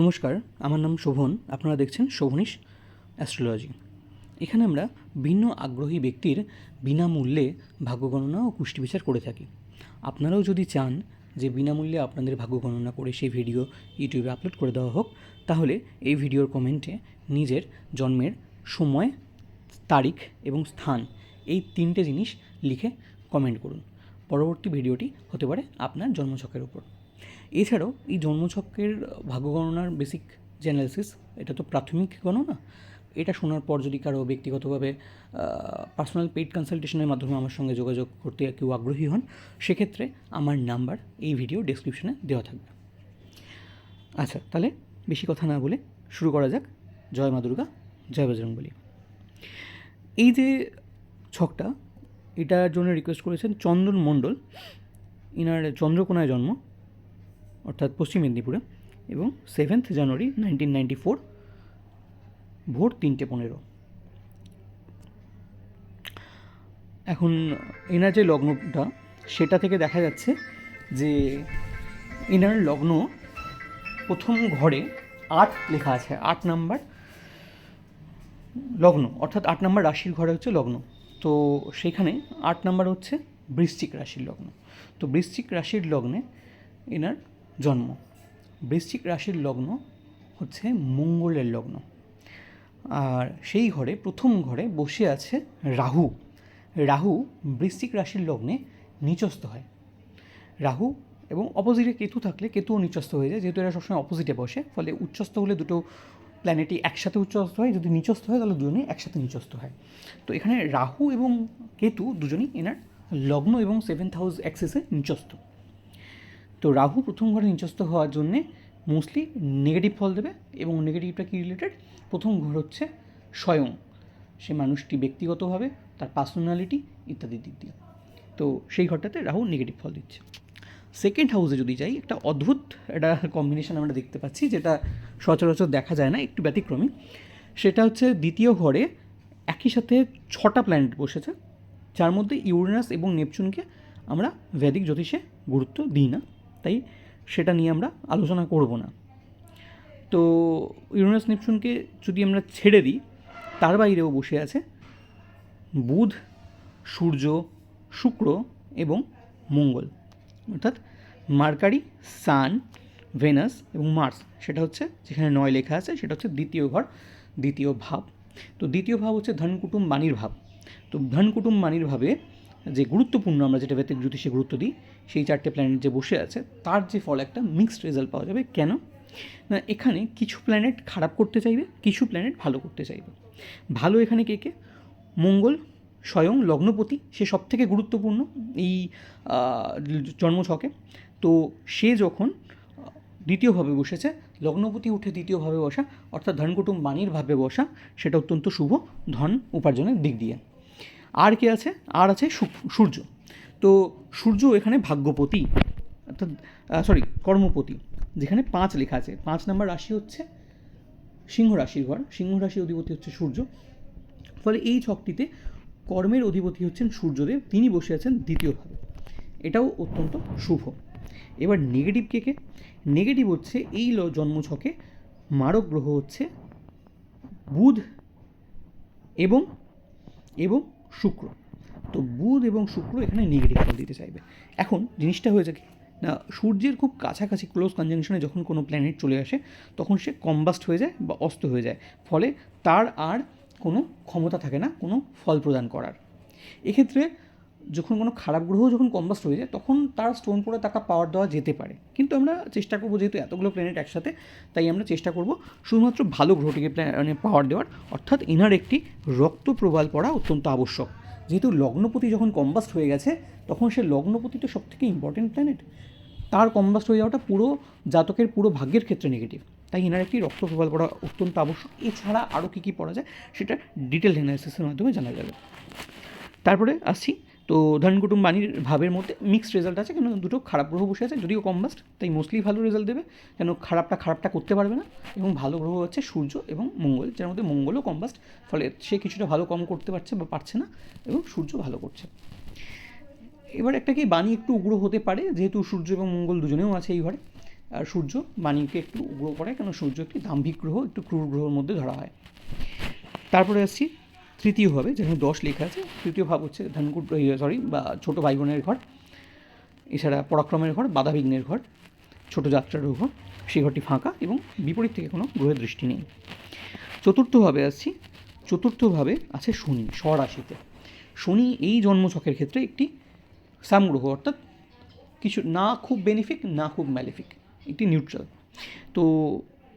নমস্কার, আমার নাম শোভন, আপনারা দেখছেন শোভনীশ অ্যাস্ট্রোলজি। এখানে আমরা ভিন্ন আগ্রহী ব্যক্তির বিনামূল্যে ভাগ্য গণনা ও কুষ্টি বিচার করে থাকি। আপনারাও যদি চান যে বিনামূল্যে আপনাদের ভাগ্য গণনা করে সেই ভিডিও ইউটিউবে আপলোড করে দেওয়া হোক, তাহলে এই ভিডিওর কমেন্টে নিজের জন্মের সময়, তারিখ এবং স্থান এই তিনটে জিনিস লিখে কমেন্ট করুন। পরবর্তী ভিডিওটি হতে পারে আপনার জন্মছকের উপর। এছাড়াও এই জন্মছকের ভাগ্য গণনার বেসিক যে অ্যানালিসিস এটা তো প্রাথমিক গণনা, এটা শোনার পর যদি কারও ব্যক্তিগতভাবে পার্সোনাল পেইড কনসালটেশনের মাধ্যমে আমার সঙ্গে যোগাযোগ করতে কেউ আগ্রহী হন, সেক্ষেত্রে আমার নাম্বার এই ভিডিও ডেসক্রিপশনে দেওয়া থাকবে। আচ্ছা তাহলে বেশি কথা না বলে শুরু করা যাক। জয় মা দুর্গা, জয় বজরংবলী। এই যে ছকটা, এটার জন্য রিকোয়েস্ট করেছেন চন্দন মণ্ডল। ইনার চন্দ্রকোনায় জন্ম। অর্থাৎ পশ্চিম মেদিনীপুরে এবং seventh January nineteen ninety four ভোর তিনটে পনেরো। এখন এনার যে লগ্নটা, সেটা থেকে দেখা যাচ্ছে যে এনার লগ্ন প্রথম ঘরে আট লেখা আছে, আট নাম্বার লগ্ন, অর্থাৎ আট নাম্বার রাশির ঘরে হচ্ছে লগ্ন। তো সেখানে আট নাম্বার হচ্ছে বৃশ্চিক রাশির লগ্ন। তো বৃশ্চিক রাশির লগ্নে এনার জন্ম। বৃশ্চিক রাশির লগ্ন হচ্ছে মঙ্গলের লগ্ন। আর সেই ঘরে, প্রথম ঘরে বসে আছে রাহু। রাহু বৃশ্চিক রাশির লগ্নে নিচস্থ হয়। রাহু এবং অপোজিটে কেতু থাকলে কেতুও নিচস্থ হয়ে যায়, যেহেতু এরা সবসময় অপোজিটে বসে, ফলে উচ্চস্থ হলে দুটো প্ল্যানেটই একসাথে উচ্চস্থ হয়, যদি নিচস্থ হয় তাহলে দুজনেই একসাথে নিচস্থ হয়। তো এখানে রাহু এবং কেতু দুজনেই এনার লগ্ন এবং সেভেন্থ হাউস অ্যাক্সেসে নিচস্থ। তো রাহু প্রথম ঘরে নিচস্থ হওয়ার জন্যে মোস্টলি নেগেটিভ ফল দেবে এবং নেগেটিভটা কী রিলেটেড প্রথম ঘর হচ্ছে স্বয়ং। সে মানুষটি ব্যক্তিগতভাবে, তার পার্সোনালিটি ইত্যাদি দিক দিয়ে। তো সেই ঘরটাতে রাহু নেগেটিভ ফল দিচ্ছে। সেকেন্ড হাউসে যদি যাই, একটা অদ্ভুত একটা কম্বিনেশন আমরা দেখতে পাচ্ছি, যেটা সচরাচর দেখা যায় না, একটু ব্যতিক্রমী। সেটা হচ্ছে দ্বিতীয় ঘরে একই সাথে ছটা প্ল্যানেট বসেছে, যার মধ্যে ইউরেনাস এবং নেপচুনকে আমরা ভেদিক জ্যোতিষে গুরুত্ব দিই না। তাই সেটা নিয়ে আমরা আলোচনা করব না। তো ইউরেনাস নেপচুনকে যদি আমরা ছেড়ে দিই, তার বাইরেও বসে আছে বুধ, সূর্য, শুক্র এবং মঙ্গল। অর্থাৎ মার্কারি, সান, ভেনাস এবং মার্স, সেটা হচ্ছে যেখানে নয় লেখা আছে, সেটা হচ্ছে দ্বিতীয় ঘর, দ্বিতীয় ভাব। তো দ্বিতীয় ভাব হচ্ছে ধন কুটুম বাণীর ভাব। তো ধন কুটুম বাণীর ভাবে যে গুরুত্বপূর্ণ আমরা যেটা বেতিক জ্যোতিষে গুরুত্ব দিই, সেই চারটে প্ল্যানেট যে বসে আছে, তার যে ফল একটা মিক্সড রেজাল্ট পাওয়া যাবে। কেন? না, এখানে কিছু প্ল্যানেট খারাপ করতে চাইবে, কিছু প্ল্যানেট ভালো করতে চাইবে। ভালো এখানে কে কে? মঙ্গল, স্বয়ং, লগ্নপতি, সে সব থেকে গুরুত্বপূর্ণ এই জন্মছকে। তো সে যখন, দ্বিতীয়ভাবে বসেছে, লগ্নপতি উঠে দ্বিতীয়ভাবে বসা, অর্থাৎ ধনকুটুম বাণীর ভাবে বসা, সেটা অত্যন্ত শুভ ধন উপার্জনের দিক দিয়ে। আর কে আছে? আর আছে সূর্য। তো সূর্য এখানে ভাগ্যপতি, অর্থাৎ সরি কর্মপতি, যেখানে পাঁচ লেখা আছে। পাঁচ নাম্বার রাশি হচ্ছে সিংহ রাশির ঘর। সিংহ রাশির অধিপতি হচ্ছে সূর্য। ফলে এই ছকটিতে কর্মের অধিপতি হচ্ছেন সূর্যদেব। তিনি বসে আছেন দ্বিতীয়ভাবে এটাও অত্যন্ত শুভ। এবার নেগেটিভ কে কে? নেগেটিভ হচ্ছে এই ল জন্মছকে মারক গ্রহ হচ্ছে বুধ এবং এবং শুক্র। তো বুধ এবং শুক্র এখানে নেগেটিভ ফল দিতে চাইবে। এখন জিনিসটা হয়েছে কি? না, সূর্যের খুব কাছাকাছি ক্লোজ কনজাংশনে যখন কোনো প্ল্যানেট চলে আসে, তখন সে কম্বাস্ট হয়ে যায় বা অস্ত হয়ে যায়। ফলে তার আর কোনো ক্ষমতা থাকে না, কোনো ফল প্রদান করার। এক্ষেত্রে যখন কোনো খারাপ গ্রহ যখন কম্বাস্ট হয়ে যায়, তখন তার স্টোন পরে তাকে পাওয়ার দেওয়া যেতে পারে। কিন্তু আমরা চেষ্টা করব, যেহেতু এতগুলো প্ল্যানেট একসাথে, তাই আমরা চেষ্টা করব শুধুমাত্র ভালো গ্রহটিকে মানে পাওয়ার দেওয়ার। অর্থাৎ এনার একটি রক্ত প্রবাল পড়া অত্যন্ত আবশ্যক। যেহেতু লগ্নপতি যখন কম্বাস্ট হয়ে গেছে, তখন সে লগ্নপতি তো সবথেকে ইম্পর্টেন্ট প্ল্যানেট তার কম্বাস্ট হয়ে যাওয়াটা পুরো জাতকের পুরো ভাগ্যের ক্ষেত্রে নেগেটিভ তাই এনার একটি রক্ত প্রবাল পড়া অত্যন্ত আবশ্যক। এছাড়া আরও কী কী পড়া যায়, সেটা ডিটেল অ্যানালিসিসের মাধ্যমে জানা যাবে। তারপরে আসছি তো ধনকুটুম বাণীর ভাবের মধ্যে মিক্সড রেজাল্ট আছে কেন দুটো খারাপ গ্রহ বসে আছে, যদিও কম্বাস্ট তাই মোস্টলি ভালো রেজাল্ট দেবে কেন খারাপটা খারাপটা করতে পারবে না, এবং ভালো গ্রহ হচ্ছে সূর্য এবং মঙ্গল, যার মধ্যে মঙ্গলও কম্বাস্ট ফলে সে কিছুটা ভালো কম করতে পারছে বা পারছে না, এবং সূর্য ভালো করছে। এবার একটা কি, বাণী একটু উগ্র হতে পারে, যেহেতু সূর্য এবং মঙ্গল দুজনেও আছে এই ঘরে, আর সূর্য বাণীকে একটু উগ্র করে কেন সূর্য একটি দাম্ভিক গ্রহ, একটু ক্রূর গ্রহের মধ্যে ধরা হয়। তারপরে আসছি তৃতীয়ভাবে যেখানে দশ লেখা আছে। তৃতীয় ভাব হচ্ছে ধানকুট সরি বা ছোটো ভাই বোনের ঘর, এছাড়া পরাক্রমের ঘর, বাধাবিঘ্নের ঘর, ছোট যাত্রার ঘর সেই ঘরটি ফাঁকা এবং বিপরীত থেকে কোনো গ্রহের দৃষ্টি নেই। চতুর্থভাবে আসছি। চতুর্থভাবে আছে শনি স্বরাশিতে শনি এই জন্মছকের ক্ষেত্রে একটি সামগ্রহ, অর্থাৎ কিছু না খুব বেনিফিক না খুব ম্যালিফিক একটি নিউট্রাল তো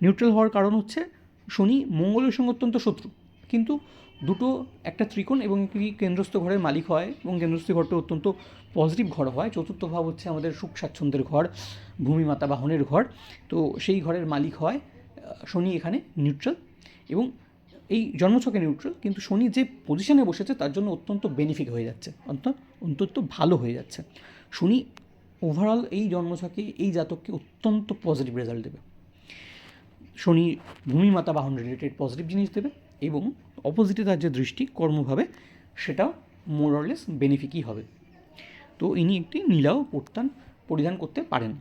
নিউট্রাল হওয়ার কারণ হচ্ছে শনি মঙ্গলের সঙ্গে অত্যন্ত শত্রু। কিন্তু দুটো, একটা ত্রিকোণ এবং একটি কেন্দ্রস্থ ঘরের মালিক হয় এবং কেন্দ্রস্থ ঘরটা অত্যন্ত পজিটিভ ঘর হয়। চতুর্থ ভাব হচ্ছে আমাদের সুখ স্বাচ্ছন্দ্যের ঘর ভূমিমাতা বাহনের ঘর। তো সেই ঘরের মালিক হয় শনি এখানে নিউট্রাল এবং এই জন্মছকে নিউট্রাল কিন্তু শনি যে পজিশনে বসেছে তার জন্য অত্যন্ত বেনিফিক হয়ে যাচ্ছে অন্তত অন্তত ভালো হয়ে যাচ্ছে। শনি ওভারঅল এই জন্মছকে, এই জাতককে অত্যন্ত পজিটিভ রেজাল্ট দেবে। শনি ভূমিমাতা বাহন রিলেটেড পজিটিভ জিনিস দেবে। এবং অপোজিটে তার যে দৃষ্টি কর্মভাবে সেটাও মোরলেস বেনিফিকই হবে। তো ইনি একটি নীলাও পরিধান পরিধান করতে পারেন।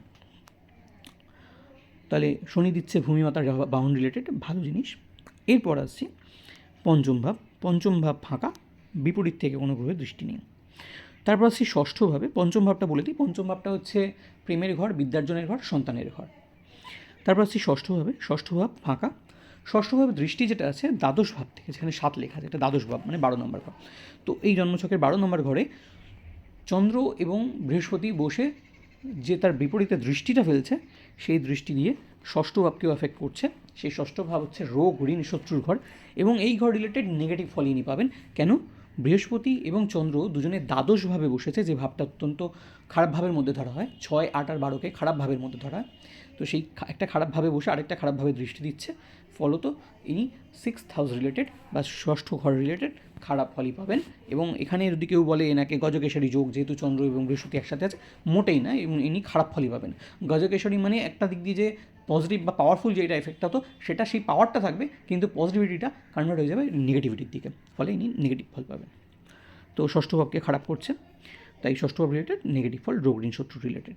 তাহলে শনি দিচ্ছে ভূমিমাতার বাহন রিলেটেড ভালো জিনিস। এরপর আসছি পঞ্চম ভাব। পঞ্চম ভাব ফাঁকা, বিপরীত থেকে কোনো গ্রহের দৃষ্টি নেই। তারপর আসছি ষষ্ঠভাবে পঞ্চম ভাবটা বলে দিই। পঞ্চম ভাবটা হচ্ছে প্রেমের ঘর, বিদ্যার্জনের ঘর, সন্তানের ঘর। তারপর আসছি ষষ্ঠভাবে ষষ্ঠ ভাব ফাঁকা ষষ্ঠভাবে দৃষ্টি যেটা আছে, দ্বাদশ ভাব থেকে, যেখানে সাত লেখা আছে এটা দ্বাদশ ভাব মানে বারো নম্বর ভাব। তো এই জন্মছকের বারো নম্বর ঘরে চন্দ্র এবং বৃহস্পতি বসে যে তার বিপরীতে দৃষ্টিটা ফেলছে, সেই দৃষ্টি দিয়ে ষষ্ঠ ভাবকেও এফেক্ট করছে। সেই ষষ্ঠ ভাব হচ্ছে রোগ ঋণ শত্রুর ঘর এবং এই ঘর রিলেটেড নেগেটিভ ফল ইনি পাবেন। কেন? বৃহস্পতি এবং চন্দ্র দুজনে দ্বাদশভাবে বসেছে, যে ভাবটা অত্যন্ত খারাপ ভাবের মধ্যে ধরা হয়। ছয়, আট আর বারোকে খারাপ ভাবের মধ্যে ধরা হয়। তো সেই একটা খারাপভাবে বসে আরেকটা খারাপভাবে দৃষ্টি দিচ্ছে। ফলত ইনি সিক্স হাউস রিলেটেড বা ষষ্ঠ ঘর রিলেটেড খারাপ ফলই পাবেন। এবং এখানে যদি কেউ বলে এনাকে গজকেশরী যোগ, যেহেতু চন্দ্র এবং বৃহস্পতি একসাথে আছে, মোটেই না, এবং ইনি খারাপ ফলই পাবেন। গজকেশরী মানে একটা দিক দিয়ে যে পজিটিভ বা পাওয়ারফুল যেটা এফেক্ট হতো সেটা সেই পাওয়ারটা থাকবে, কিন্তু পজিটিভিটিটা কনভার্ট হয়ে যাবে নেগেটিভিটির দিকে। ফলে ইনি নেগেটিভ ফল পাবেন। তো ষষ্ঠ ভাবকে খারাপ করছে, তাই ষষ্ঠ ভাব রিলেটেড নেগেটিভ ফল রোগ ঋণ শত্রু রিলেটেড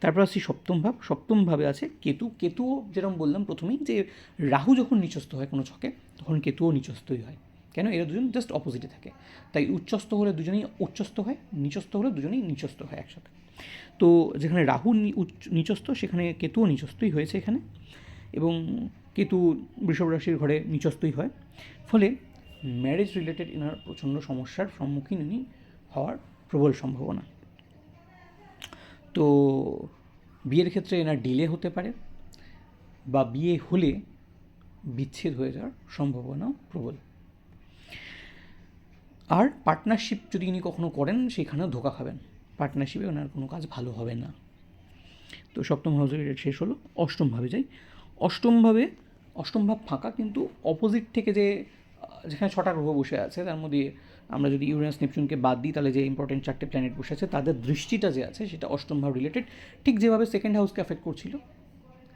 তারপর আসছি সপ্তম ভাব। সপ্তম ভাবে আছে কেতু। কেতুও যেরকম বললাম প্রথমেই যে রাহু যখন নিচস্থ হয় কোনো ছকে, তখন কেতুও নিচস্থই হয়। কেন? এরা দুজন জাস্ট অপোজিটে থাকে। তাই উচ্চস্থ হলে দুজনেই উচ্চস্থ হয়, নিচস্থ হলে দুজনেই নিচস্থ হয় একসাথে। তো যেখানে রাহু নিচস্থ, সেখানে কেতুও নিচস্থই হয়েছে এখানে এবং কেতু বৃষভ রাশির ঘরে নিচস্থই হয়। ফলে ম্যারেজ রিলেটেড এনার প্রচণ্ড সমস্যার সম্মুখীন ইনি হওয়ার প্রবল সম্ভাবনা। তো বিয়ের ক্ষেত্রে এনার ডিলে হতে পারে বা বিয়ে হলে বিচ্ছেদ হয়ে যাওয়ার সম্ভাবনাও প্রবল। আর পার্টনারশিপ যদি ইনি কখনো করেন, সেখানেও ধোকা খাবেন। পার্টনারশিপে ওনার কোনো কাজ ভালো হবে না। তো সপ্তম হাউসের রেট শেষ হলো, অষ্টমভাবে যাই। অষ্টমভাবে অষ্টম ভাব ফাঁকা কিন্তু অপোজিট থেকে যে যেখানে ছটা গ্রহ বসে আছে, তার মধ্যে আমরা যদি ইউরেনাস নেপচুনকে বাদ দিই, তাহলে যে ইম্পর্টেন্ট চারটে প্ল্যানেট বসে আছে, তাদের দৃষ্টিটা যে আছে, সেটা অষ্টম ভাব রিলেটেড ঠিক যেভাবে সেকেন্ড হাউসকে অ্যাফেক্ট করছিল,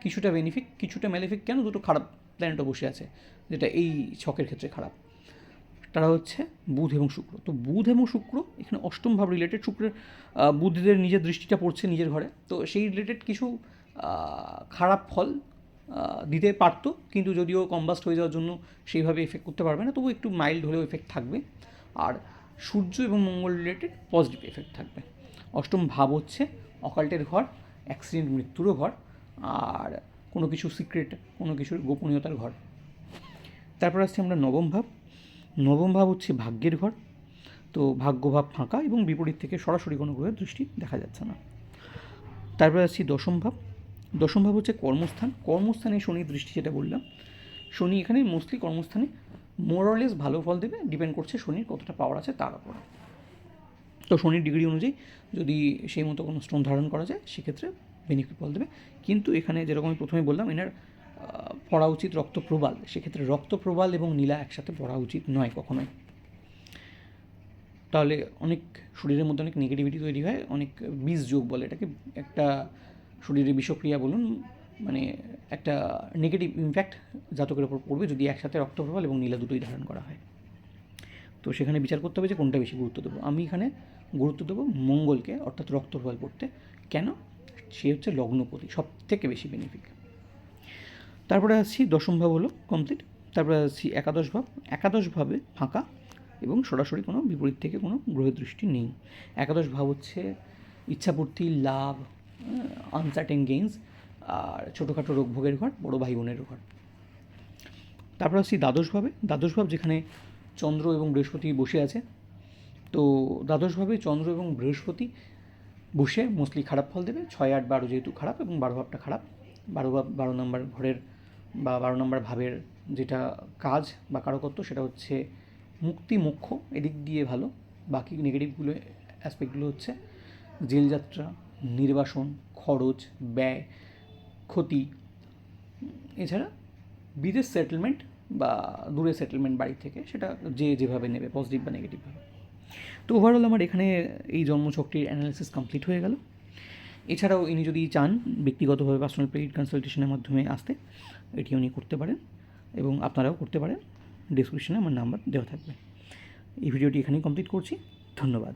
কিছুটা বেনিফিক কিছুটা ম্যালিফিক কেন দুটো খারাপ প্ল্যানেটও বসে আছে, যেটা এই ছকের ক্ষেত্রে খারাপ। তারা হচ্ছে বুধ এবং শুক্র। তো বুধ এবং শুক্র এখানে অষ্টম ভাব রিলেটেড শুক্রের বুধদের নিজের দৃষ্টিটা পড়ছে নিজের ঘরে। তো সেই রিলেটেড কিছু খারাপ ফল দিতে পারতো, কিন্তু যদিও কম্বাস্ট হয়ে যাওয়ার জন্য সেইভাবে এফেক্ট করতে পারবে না, তবু একটু মাইল্ড হলেও এফেক্ট থাকবে। আর সূর্য এবং মঙ্গল রিলেটেড পজিটিভ এফেক্ট থাকবে। অষ্টম ভাব হচ্ছে অকাল্টের ঘর অ্যাক্সিডেন্ট মৃত্যুরও ঘর, আর কোনো কিছু সিক্রেট কোনো কিছুর গোপনীয়তার ঘর। তারপর আসছে আমরা নবম ভাব। নবম ভাব হচ্ছে ভাগ্যের ঘর। তো ভাগ্যভাব ফাঁকা এবং বিপরীত থেকে সরাসরি কোনো গ্রহের দৃষ্টি দেখা যাচ্ছে না। তারপরে আসছি দশম ভাব। দশম ভাব হচ্ছে কর্মস্থান। কর্মস্থানে শনির দৃষ্টি যেটা বললাম, শনি এখানে মোস্টলি কর্মস্থানে মোরলেস ভালো ফল দেবে ডিপেন্ড করছে শনির কতটা পাওয়ার আছে তার উপর। তো শনির ডিগ্রি অনুযায়ী যদি সেই মতো কোনো স্টোন ধারণ করা যায়, সেক্ষেত্রে বেনিফিট ফল দেবে। কিন্তু এখানে যেরকম আমি প্রথমে বললাম, এনার পড়া উচিত রক্তপ্রবাল। সেক্ষেত্রে রক্তপ্রবাল এবং নীলা একসাথে পড়া উচিত নয় কখনোই। তাহলে অনেক শরীরের মধ্যে অনেক নেগেটিভিটি তৈরি হয়, অনেক বিষ যোগ বলে এটাকে। একটা শরীরে বিষক্রিয়া বলুন মানে একটা নেগেটিভ ইম্প্যাক্ট জাতকের ওপর পড়বে যদি একসাথে রক্তপ্রবাল এবং নীলা দুটোই ধারণ করা হয়। তো সেখানে বিচার করতে হবে যে কোনটা বেশি গুরুত্ব দেবো। আমি এখানে গুরুত্ব দেবো মঙ্গলকে, অর্থাৎ রক্তপ্রবাল পড়তে। কেন? সে হচ্ছে লগ্নপতি সব থেকে বেশি বেনিফিক তারপরে আসছি দশম ভাব হলো কমপ্লিট তারপরে আসছি একাদশ ভাব। একাদশ ভাবে ফাঁকা এবং সরাসরি কোনো বিপরীত থেকে কোনো গ্রহের দৃষ্টি নেই। একাদশ ভাব হচ্ছে ইচ্ছাপূর্তি, লাভ আনসার্টেন গেইনস আর ছোটোখাটো রোগ ভোগের ঘর, বড় ভাই বোনের ঘর। তারপর আসছি দ্বাদশ ভাবে। দ্বাদশ ভাব যেখানে চন্দ্র এবং বৃহস্পতি বসে আছে। তো দ্বাদশ ভাবে চন্দ্র এবং বৃহস্পতি বসে মোস্টলি খারাপ ফল দেবে। ছয়, আট, বারো যেহেতু খারাপ এবং বারো ভাবটা খারাপ, বারো ভাব, বারো নম্বর ঘরের বা বারো নম্বর ভাবের যেটা কাজ বা কারকত্ব সেটা হচ্ছে মুক্তি মুখ্য এদিক দিয়ে ভালো। বাকি নেগেটিভগুলো অ্যাসপেক্টগুলো হচ্ছে জেলযাত্রা, নির্বাসন, খরচ, ব্যয়, ক্ষতি। এছাড়া বিদেশ সেটেলমেন্ট বা দূরে সেটেলমেন্ট বাড়ি থেকে সেটা যে যেভাবে নেবে পজিটিভ বা নেগেটিভভাবে তো ওভারঅল আমার এখানে এই জন্মছকটির অ্যানালিসিস কমপ্লিট হয়ে গেল। এছাড়াও ইনি যদি চান ব্যক্তিগতভাবে পার্সোনাল পেইড কনসালটেশনের মাধ্যমে আসতে এটি উনি করতে পারেন এবং আপনারাও করতে পারেন। ডিসক্রিপশনে আমার নাম্বার দেওয়া থাকবে। এই ভিডিওটি এখানেই কমপ্লিট করছি। ধন্যবাদ।